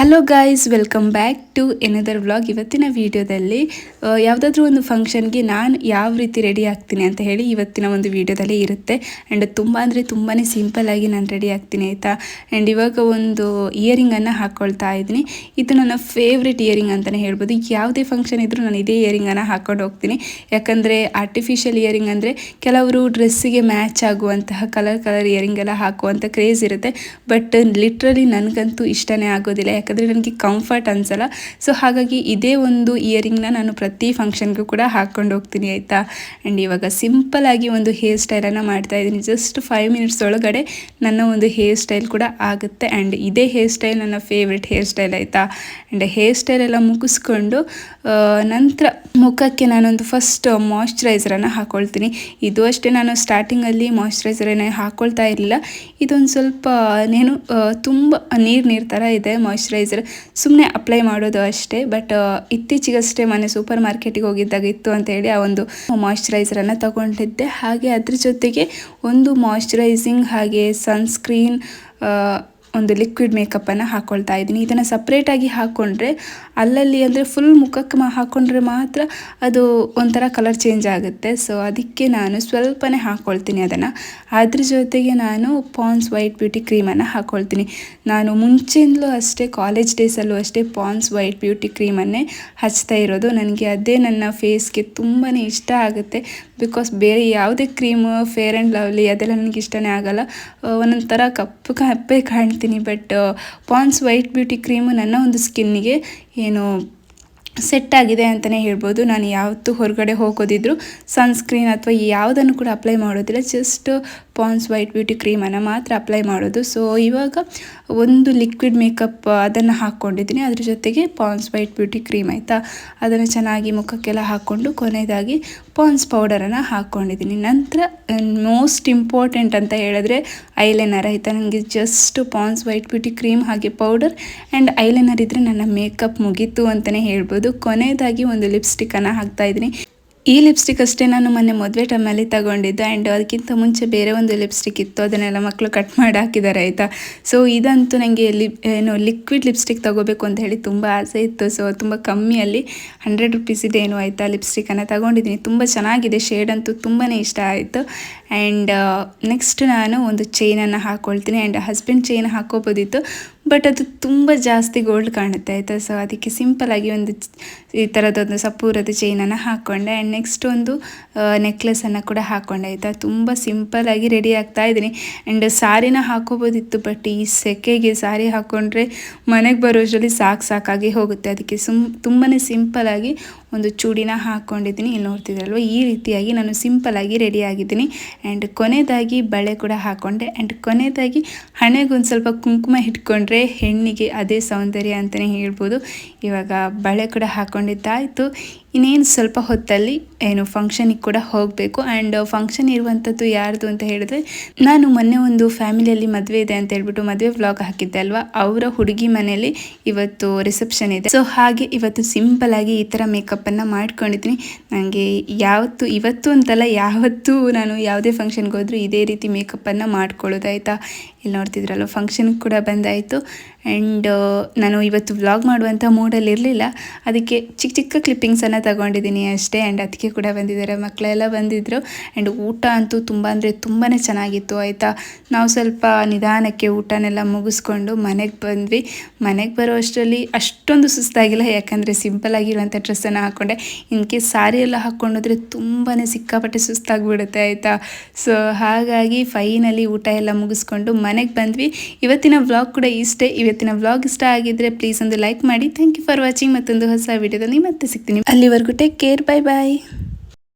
Hello guys welcome back to another vlog ಇವತ್ತಿನ ವಿಡಿಯೋದಲ್ಲಿ ಯಾವುದಾದ್ರೂ ಒಂದು ಫಂಕ್ಷನ್ಗೆ ನಾನು ಯಾವ ರೀತಿ ರೆಡಿ ಆಗ್ತೀನಿ ಅಂತ ಹೇಳಿ ಇವತ್ತಿನ ಒಂದು ವಿಡಿಯೋದಲ್ಲಿ ಇರುತ್ತೆ. ಆ್ಯಂಡ್ ತುಂಬ ಅಂದರೆ ತುಂಬಾ ಸಿಂಪಲ್ಲಾಗಿ ನಾನು ರೆಡಿ ಆಗ್ತೀನಿ, ಆಯಿತಾ? ಆ್ಯಂಡ್ ಇವಾಗ ಒಂದು ಇಯರಿಂಗನ್ನು ಹಾಕ್ಕೊಳ್ತಾ ಇದ್ದೀನಿ. ಇದು ನನ್ನ ಫೇವ್ರೆಟ್ ಇಯರಿಂಗ್ ಅಂತಲೇ ಹೇಳ್ಬೋದು. ಯಾವುದೇ ಫಂಕ್ಷನ್ ಇದ್ದರೂ ನಾನು ಇದೇ ಇಯರಿಂಗನ್ನು ಹಾಕ್ಕೊಂಡು ಹೋಗ್ತೀನಿ. ಯಾಕಂದರೆ ಆರ್ಟಿಫಿಷಿಯಲ್ ಇಯರಿಂಗ್ ಅಂದರೆ ಕೆಲವರು ಡ್ರೆಸ್ಸಿಗೆ ಮ್ಯಾಚ್ ಆಗುವಂತಹ ಕಲರ್ ಕಲರ್ ಇಯರಿಂಗ್ ಎಲ್ಲ ಹಾಕುವಂಥ ಕ್ರೇಜ್ ಇರುತ್ತೆ. ಬಟ್ ಲಿಟ್ರಲಿ ನನಗಂತೂ ಇಷ್ಟನೇ ಆಗೋದಿಲ್ಲ. ನನಗೆ ಕಂಫರ್ಟ್ ಅನಿಸಲ್ಲ. ಸೊ ಹಾಗಾಗಿ ಇದೇ ಒಂದು ಇಯರಿಂಗ್ನ ನಾನು ಪ್ರತಿ ಫಂಕ್ಷನ್ಗೂ ಕೂಡ ಹಾಕ್ಕೊಂಡು ಹೋಗ್ತೀನಿ, ಆಯಿತಾ? ಆ್ಯಂಡ್ ಇವಾಗ ಸಿಂಪಲ್ಲಾಗಿ ಒಂದು ಹೇರ್ ಸ್ಟೈಲನ್ನು ಮಾಡ್ತಾ ಇದ್ದೀನಿ. ಜಸ್ಟ್ ಫೈವ್ ಮಿನಿಟ್ಸ್ ಒಳಗಡೆ ನನ್ನ ಒಂದು ಹೇರ್ ಸ್ಟೈಲ್ ಕೂಡ ಆಗುತ್ತೆ. ಆ್ಯಂಡ್ ಇದೇ ಹೇರ್ ಸ್ಟೈಲ್ ನನ್ನ ಫೇವ್ರೆಟ್ ಹೇರ್ ಸ್ಟೈಲ್ ಆಯಿತಾ? ಆ್ಯಂಡ್ ಹೇರ್ ಸ್ಟೈಲ್ ಎಲ್ಲ ಮುಗಿಸ್ಕೊಂಡು ನಂತರ ಮುಖಕ್ಕೆ ನಾನೊಂದು ಫಸ್ಟ್ ಮಾಯ್ಶ್ಚರೈಸರನ್ನು ಹಾಕ್ಕೊಳ್ತೀನಿ ಇದು ಅಷ್ಟೇ, ನಾನು ಸ್ಟಾರ್ಟಿಂಗಲ್ಲಿ ಮಾಯ್ಶ್ಚರೈಸರನ್ನು ಹಾಕ್ಕೊಳ್ತಾ ಇರಲಿಲ್ಲ. ಇದೊಂದು ಸ್ವಲ್ಪ ನೇನು ತುಂಬ ನೀರು ನೀರು ಥರ ಇದೆ ಮಾಯ್ಶ್ಚರೈಸರ್ ಸುಮ್ಮನೆ ಅಪ್ಲೈ ಮಾಡೋದು ಅಷ್ಟೇ ಬಟ್ ಇತ್ತೀಚೆಗಷ್ಟೇ ಮನೆ ಸೂಪರ್ ಮಾರ್ಕೆಟಿಗೆ ಹೋಗಿದ್ದಾಗ ಇತ್ತು ಅಂತ ಹೇಳಿ ಆ ಒಂದು ಮಾಯಿಶ್ಚರೈಸರನ್ನು ತಗೊಂಡಿದ್ದೆ. ಹಾಗೆ ಅದ್ರ ಜೊತೆಗೆ ಒಂದು ಮಾಯಿಶ್ಚರೈಸಿಂಗ್ ಹಾಗೆ ಸನ್ಸ್ಕ್ರೀನ್ ಒಂದು ಲಿಕ್ವಿಡ್ ಮೇಕಪ್ಪನ್ನು ಹಾಕ್ಕೊಳ್ತಾ ಇದ್ದೀನಿ. ಇದನ್ನು ಸಪ್ರೇಟಾಗಿ ಹಾಕ್ಕೊಂಡ್ರೆ ಅಲ್ಲಲ್ಲಿ ಅಂದರೆ ಫುಲ್ ಮುಖಕ್ಕೆ ಮಾ ಹಾಕ್ಕೊಂಡ್ರೆ ಮಾತ್ರ ಅದು ಒಂಥರ ಕಲರ್ ಚೇಂಜ್ ಆಗುತ್ತೆ. ಸೊ ಅದಕ್ಕೆ ನಾನು ಸ್ವಲ್ಪನೇ ಹಾಕ್ಕೊಳ್ತೀನಿ ಅದನ್ನು. ಅದ್ರ ಜೊತೆಗೆ ನಾನು ಪಾನ್ಸ್ ವೈಟ್ ಬ್ಯೂಟಿ ಕ್ರೀಮನ್ನು ಹಾಕ್ಕೊಳ್ತೀನಿ ನಾನು ಮುಂಚೆಯಿಂದಲೂ ಅಷ್ಟೇ ಕಾಲೇಜ್ ಡೇಸಲ್ಲೂ ಅಷ್ಟೇ ಪಾನ್ಸ್ ವೈಟ್ ಬ್ಯೂಟಿ ಕ್ರೀಮನ್ನೇ ಹಚ್ತಾ ಇರೋದು. ನನಗೆ ಅದೇ ನನ್ನ ಫೇಸ್ಗೆ ತುಂಬಾ ಇಷ್ಟ ಆಗುತ್ತೆ. ಬಿಕಾಸ್ ಬೇರೆ ಯಾವುದೇ ಕ್ರೀಮು ಫೇರ್ ಆ್ಯಂಡ್ ಲವ್ಲಿ ಅದೆಲ್ಲ ನನಗೆ ಇಷ್ಟನೇ ಆಗಲ್ಲ. ಒಂದೊಂದು ಥರ ಕಪ್ಪು ಕಪ್ಪೆ ಕಾಣ್ತೀನಿ but Pond's white beauty cream ನನ್ನ ಒಂದು ಸ್ಕಿನ್ನಿಗೆ ಏನು ಸೆಟ್ ಆಗಿದೆ ಅಂತಲೇ ಹೇಳ್ಬೋದು. ನಾನು ಯಾವತ್ತೂ ಹೊರಗಡೆ ಹೋಗೋದಿದ್ರು ಸನ್ಸ್ಕ್ರೀನ್ ಅಥವಾ ಯಾವುದನ್ನು ಕೂಡ ಅಪ್ಲೈ ಮಾಡೋದಿಲ್ಲ. ಜಸ್ಟ್ ಪಾನ್ಸ್ ವೈಟ್ ಬ್ಯೂಟಿ ಕ್ರೀಮನ್ನು ಮಾತ್ರ ಅಪ್ಲೈ ಮಾಡೋದು. ಸೊ, ಇವಾಗ ಒಂದು ಲಿಕ್ವಿಡ್ ಮೇಕಪ್ ಅದನ್ನು ಹಾಕ್ಕೊಂಡಿದ್ದೀನಿ. ಅದ್ರ ಜೊತೆಗೆ ಪಾನ್ಸ್ ವೈಟ್ ಬ್ಯೂಟಿ ಕ್ರೀಮ್ ಆಯಿತಾ? ಅದನ್ನು ಚೆನ್ನಾಗಿ ಮುಖಕ್ಕೆಲ್ಲ ಹಾಕ್ಕೊಂಡು ಕೊನೆಯದಾಗಿ ಪಾನ್ಸ್ ಪೌಡರನ್ನು ಹಾಕ್ಕೊಂಡಿದ್ದೀನಿ. ನಂತರ ಮೋಸ್ಟ್ ಇಂಪಾರ್ಟೆಂಟ್ ಅಂತ ಹೇಳಿದ್ರೆ ಐಲೈನರ್ ಆಯಿತಾ? ನನಗೆ just Pond's white beauty cream ಹಾಗೆ ಪೌಡರ್ ಆ್ಯಂಡ್ ಐಲೈನರ್ ಇದ್ದರೆ ನನ್ನ ಮೇಕಪ್ ಮುಗೀತು ಅಂತಲೇ ಹೇಳ್ಬೋದು. ಕೊನೆಯದಾಗಿ ಒಂದು ಲಿಪ್ಸ್ಟಿಕ್ಕನ್ನು ಹಾಕ್ತಾಯಿದ್ದೀನಿ ಈ ಲಿಪ್ಸ್ಟಿಕ್ ಅಷ್ಟೇ ನಾನು ಮೊನ್ನೆ ಮದುವೆ ಟೈಮಲ್ಲಿ ತಗೊಂಡಿದ್ದು ಆ್ಯಂಡ್ ಅದಕ್ಕಿಂತ ಮುಂಚೆ ಬೇರೆ ಒಂದು ಲಿಪ್ಸ್ಟಿಕ್ ಇತ್ತು, ಅದನ್ನೆಲ್ಲ ಮಕ್ಕಳು ಕಟ್ ಮಾಡಿ ಹಾಕಿದ್ದಾರೆ, ಆಯಿತಾ? ಸೊ ಇದಂತೂ ನನಗೆ ಲಿಪ್ ಏನು ಲಿಕ್ವಿಡ್ ಲಿಪ್ಸ್ಟಿಕ್ ತಗೋಬೇಕು ಅಂತ ಹೇಳಿ ತುಂಬ ಆಸೆ ಇತ್ತು. ಸೊ ತುಂಬ ಕಮ್ಮಿಯಲ್ಲಿ ಹಂಡ್ರೆಡ್ ರುಪೀಸ್ ಇದೆ ಏನು ಆಯಿತಾ ಲಿಪ್ಸ್ಟಿಕ್ಕನ್ನು ತಗೊಂಡಿದ್ದೀನಿ. ತುಂಬ ಚೆನ್ನಾಗಿದೆ ಶೇಡ್ ಅಂತೂ ತುಂಬಾ ಇಷ್ಟ ಆಯಿತು. ಆ್ಯಂಡ್ ನೆಕ್ಸ್ಟ್ ನಾನು ಒಂದು ಚೈನನ್ನು ಹಾಕ್ಕೊಳ್ತೀನಿ ಆ್ಯಂಡ್ ಹಸ್ಬೆಂಡ್ ಚೈನ್ ಹಾಕೋಬೋದಿತ್ತು ಬಟ್ ಅದು ತುಂಬ ಜಾಸ್ತಿ ಗೋಲ್ಡ್ ಕಾಣುತ್ತೆ, ಆಯಿತಾ? ಸೊ ಅದಕ್ಕೆ ಸಿಂಪಲಾಗಿ ಒಂದು ಈ ಥರದೊಂದು ಸಪೂರದ ಚೈನನ್ನು ಹಾಕ್ಕೊಂಡೆ ಆ್ಯಂಡ್ ನೆಕ್ಸ್ಟ್ ಒಂದು ನೆಕ್ಲೆಸನ್ನು ಕೂಡ ಹಾಕ್ಕೊಂಡೆ ಆಯಿತಾ? ತುಂಬ ಸಿಂಪಲಾಗಿ ರೆಡಿ ಆಗ್ತಾ ಇದ್ದೀನಿ. ಆ್ಯಂಡ್ ಸಾರಿನ ಹಾಕೋಬೋದಿತ್ತು ಬಟ್ ಈ ಸೆಕೆಗೆ ಸಾರಿ ಹಾಕ್ಕೊಂಡ್ರೆ ಮನೆಗೆ ಬರೋಷ್ಟರಲ್ಲಿ ಸಾಕು ಸಾಕಾಗಿ ಹೋಗುತ್ತೆ. ಅದಕ್ಕೆ ಸುಮ್ ತುಂಬಾ ಸಿಂಪಲಾಗಿ ಒಂದು ಚೂಡಿನ ಹಾಕ್ಕೊಂಡಿದ್ದೀನಿ ಇಲ್ಲಿ ನೋಡ್ತಿದ್ರಲ್ವ ಈ ರೀತಿಯಾಗಿ ನಾನು ಸಿಂಪಲಾಗಿ ರೆಡಿ ಆಗಿದ್ದೀನಿ. ಆ್ಯಂಡ್ ಕೊನೆಯದಾಗಿ ಬಳೆ ಕೂಡ ಹಾಕ್ಕೊಂಡೆ ಆ್ಯಂಡ್ ಕೊನೆಯದಾಗಿ ಹಣೆಗೆ ಒಂದು ಸ್ವಲ್ಪ ಕುಂಕುಮ ಇಟ್ಕೊಂಡ್ರೆ ಹೆಣ್ಣಿಗೆ ಅದೇ ಸೌಂದರ್ಯ ಅಂತಲೇ ಹೇಳ್ಬೋದು. ಇವಾಗ ಬಳೆ ಕೂಡ ಹಾಕ್ಕೊಂಡಿದ್ದಾಯಿತು ಇನ್ನೇನು ಸ್ವಲ್ಪ ಹೊತ್ತಲ್ಲಿ ಏನು ಫಂಕ್ಷನಿಗೆ ಕೂಡ ಹೋಗಬೇಕು. ಆ್ಯಂಡ್ ಫಂಕ್ಷನ್ ಇರುವಂಥದ್ದು ಯಾರ್ದು ಅಂತ ಹೇಳಿದ್ರೆ, ನಾನು ಮೊನ್ನೆ ಒಂದು ಫ್ಯಾಮಿಲಿಯಲ್ಲಿ ಮದುವೆ ಇದೆ ಅಂತ ಹೇಳ್ಬಿಟ್ಟು ಮದುವೆ ವ್ಲಾಗ್ ಹಾಕಿದ್ದೆ ಅಲ್ವಾ? ಅವರ ಹುಡುಗಿ ಮನೆಯಲ್ಲಿ ಇವತ್ತು ರಿಸೆಪ್ಷನ್ ಇದೆ. ಸೊ ಹಾಗೆ ಇವತ್ತು ಸಿಂಪಲ್ ಆಗಿ ಈ ಥರ ಮೇಕಪ್ಪನ್ನು ಮಾಡ್ಕೊಂಡಿದ್ದೀನಿ. ನನಗೆ ಯಾವತ್ತು, ಇವತ್ತು ಅಂತಲ್ಲ, ಯಾವತ್ತೂ ನಾನು ಯಾವುದೇ ಫಂಕ್ಷನ್ಗೆ ಹೋದರೂ ಇದೇ ರೀತಿ ಮೇಕಪ್ಪನ್ನು ಮಾಡ್ಕೊಳ್ಳೋದಾಯ್ತಾ ಇಲ್ಲಿ ನೋಡ್ತಿದ್ರಲ್ಲ ಫಂಕ್ಷನ್ ಕೂಡ ಬಂದಾಯಿತು. ಆ್ಯಂಡ್ ನಾನು ಇವತ್ತು ವ್ಲಾಗ್ ಮಾಡುವಂಥ ಮೂಡಲ್ಲಿ ಇರಲಿಲ್ಲ. ಅದಕ್ಕೆ ಚಿಕ್ಕ ಚಿಕ್ಕ ಕ್ಲಿಪ್ಪಿಂಗ್ಸನ್ನು ತಗೊಂಡಿದ್ದೀನಿ ಅಷ್ಟೇ. ಆ್ಯಂಡ್ ಅದಕ್ಕೆ ಕೂಡ ಬಂದಿದ್ದಾರೆ. ಮಕ್ಕಳೆಲ್ಲ ಬಂದಿದ್ದರು ಆ್ಯಂಡ್ ಊಟ ಅಂತೂ ತುಂಬ ಅಂದರೆ ತುಂಬಾ ಚೆನ್ನಾಗಿತ್ತು, ಆಯಿತಾ? ನಾವು ಸ್ವಲ್ಪ ನಿಧಾನಕ್ಕೆ ಊಟನೆಲ್ಲ ಮುಗಿಸ್ಕೊಂಡು ಮನೆಗೆ ಬಂದ್ವಿ. ಮನೆಗೆ ಬರೋ ಅಷ್ಟರಲ್ಲಿ ಅಷ್ಟೊಂದು ಸುಸ್ತಾಗಿಲ್ಲ. ಯಾಕಂದರೆ ಸಿಂಪಲ್ ಆಗಿರುವಂಥ ಡ್ರೆಸ್ಸನ್ನು ಹಾಕ್ಕೊಂಡೆ ಕೇಸ್ ಸಾರಿ ಎಲ್ಲ ಹಾಕ್ಕೊಂಡೋದ್ರೆ ತುಂಬಾ ಸಿಕ್ಕಾಪಟ್ಟೆ ಸುಸ್ತಾಗಿಬಿಡುತ್ತೆ, ಆಯಿತಾ? ಸೊ ಹಾಗಾಗಿ ಫೈನಲಿ ಊಟ ಎಲ್ಲ ಮುಗಿಸ್ಕೊಂಡು ಮನೆಗೆ ಬಂದ್ವಿ. ಇವತ್ತಿನ ವ್ಲಾಗ್ ಕೂಡ ಇಷ್ಟೇ. ಇವತ್ತಿನ ವ್ಲಾಗ್ ಇಷ್ಟ ಆಗಿದ್ರೆ ಪ್ಲೀಸ್ ಒಂದು ಲೈಕ್ ಮಾಡಿ. ಥ್ಯಾಂಕ್ ಯು ಫಾರ್ ವಾಚಿಂಗ್ ಮತ್ತೊಂದು ಹೊಸ ವಿಡಿಯೋದಲ್ಲಿ ಮತ್ತೆ ಸಿಗ್ತೀನಿ. ಅಲ್ಲಿವರೆಗೂ ಟೇಕ್ ಕೇರ್ ಬೈ ಬಾಯ್